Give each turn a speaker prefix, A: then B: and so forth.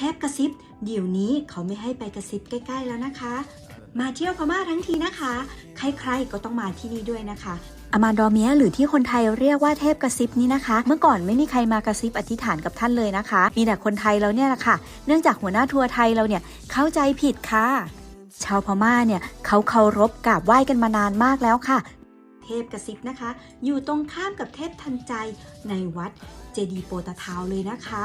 A: ทพกระซิบ เดี๋ยวนี้เขาไม่ให้ไปกระซิบใกล้ ๆ แล้วนะคะ มาเที่ยวพม่าทั้งทีนะคะ ใครๆก็ต้องมาที่นี่ด้วยนะคะอามาดอเมียหรือที่คนไทยเรียกว่าเทพกระซิบนี้นะคะ เมื่อก่อนไม่มีใครมากระซิบอธิษฐานกับท่านเลยนะคะ มีแต่คนไทยเราเนี่ยแหละค่ะ เนื่องจากหัวหน้าทัวร์ไทยเราเนี่ยเข้าใจผิดค่ะ ชาวพม่าเนี่ยเขาเคารพกราบไหว้กันมานานมากแล้วค่ะ เทพกระซิบนะคะ อยู่ตรงข้ามกับเทพทันใจในวัดเจดีโปตะเทาวเลยนะคะ